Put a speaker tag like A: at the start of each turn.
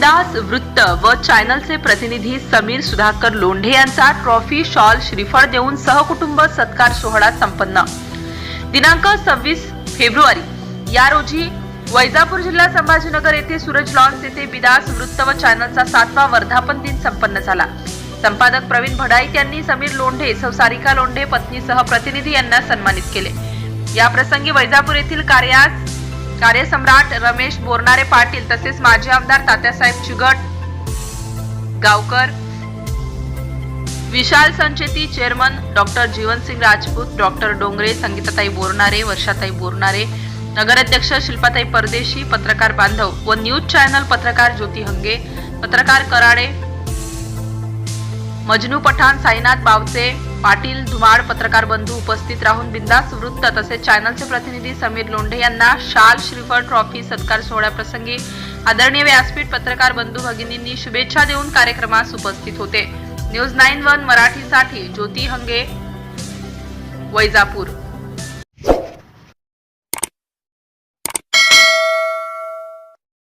A: बिंदास वृत्त व चॅनलचे प्रतिनिधी समीर सुधाकर लोंढे यांचा ट्रॉफी शॉल श्रीफळ देऊन सहकुटुंब सत्कार सोहळा संपन्न. दिनांक सव्वीस फेब्रुवारी. या रोजी वैजापूर जिल्हा संभाजीनगर येथे सूरज लॉन्स येथे बिदास वृत्त व चॅनलचा सातवा वर्धापन दिन संपन्न झाला. संपादक प्रवीण भडाईक यांनी समीर लोंढे संसारिका लोंढे पत्नीसह प्रतिनिधी यांना सन्मानित केले. या प्रसंगी वैजापूर येथील कार्यास कार्यसम्राट रमेश बोरणारे पाटील तसेच माजी आमदार Tatyasaheb Chigat Gavkar Vishal Sancheti chairman doctor Jeevansing Rajput doctor Dongre Sangitatai Bornare Varshatai Bornare नगराध्यक्ष शिल्पाताई परदेशी पत्रकार बांधव व न्यूज चॅनल पत्रकार ज्योती हंगे पत्रकार कराडे मजनू पठाण साईनाथ बावचे पाटील धुमाळ पत्रकार बंधू उपस्थित राहून बिंदास वृत्त तसेच चॅनलचे प्रतिनिधी समीर लोंढे यांना शाल श्रीफळ ट्रॉफी सत्कार सोहळ्याप्रसंगी आदरणीय व्यासपीठ पत्रकार बंधू भगिनींनी शुभेच्छा देऊन कार्यक्रमास उपस्थित होते. न्यूज नाईन वन मराठीसाठी ज्योती हंगे वैजापूर.